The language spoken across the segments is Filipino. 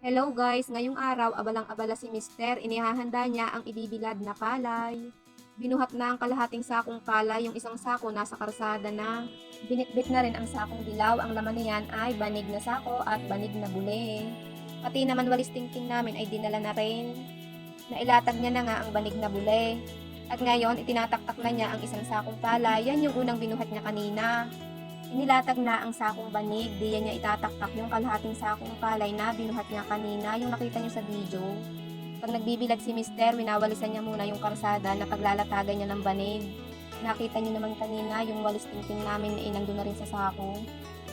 Hello guys, ngayong araw abalang-abala si Mister, inihahanda niya ang ibibilad na palay. Binuhat na ang kalahating sakong palay, yung isang sako nasa karsada na. Binitbit na rin ang sakong dilaw, ang laman niyan ay banig na sako at banig na bule. Pati naman walis tingting namin ay dinala na rin. Nailatag niya na nga ang banig na bule. At ngayon, itinataktak na niya ang isang sakong palay, yan yung unang binuhat niya kanina. Inilatag na ang sakong banig, di yan niya itataktak yung kalahating sakong palay na binuhat niya kanina, yung nakita niyo sa video. Pag nagbibilag si Mister, winawalisan niya muna yung karsada na paglalatagan niya ng banig. Nakita niyo naman kanina yung walis tingting namin na inandun na rin sa sako.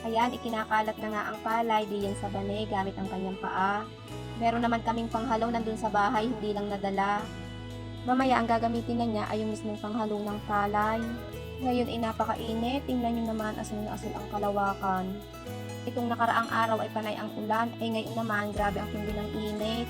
Ayan, ikinakalat na nga ang palay, di yan sa banig gamit ang kanyang paa. Meron naman kaming panghalaw nandun sa bahay, hindi lang nadala. Mamaya ang gagamitin na niya ay yung mismong panghalo ng palay. Ngayon ay napakainit, tingnan nyo naman asul na asul ang kalawakan. Itong nakaraang araw ay panay ang ulan, ay ngayon naman grabe ang tindi ng init.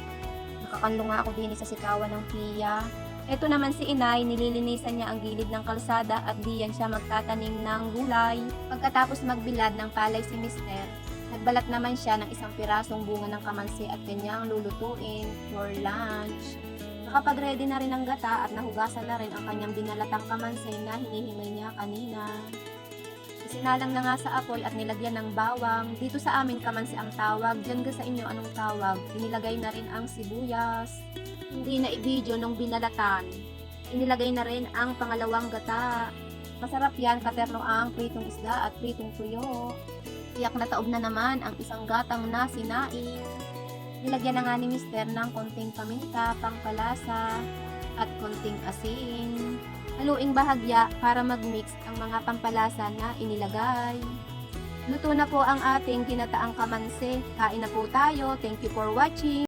Nakakanlo nga ako din sa sikawan ng piya. Ito naman si inay, nililinisan niya ang gilid ng kalsada at diyan siya magtatanim ng gulay. Pagkatapos magbilad ng palay si mister, nagbalat naman siya ng isang pirasong bunga ng kamansi at kanyang lulutuin for lunch. Nakapag-ready na rin ang gata at nahugasan na rin ang kanyang binalatang kamansi na hinihimay niya kanina. Isinalang na nga sa apoy at nilagyan ng bawang. Dito sa amin kamansi ang tawag. Diyan ga sa inyo anong tawag? Inilagay na rin ang sibuyas. Hindi na i-video nung binalatan. Inilagay na rin ang pangalawang gata. Masarap yan katerno ang pritong isda at pritong tuyo. Tiyak na taob na naman ang isang gatang na sinaing. Nilagyan na nga ni Mister ng konting paminta, pangpalasa, at konting asin. Haluing bahagya para mag-mix ang mga pampalasa na inilagay. Luto na po ang ating ginataang kamansi. Kain na po tayo. Thank you for watching.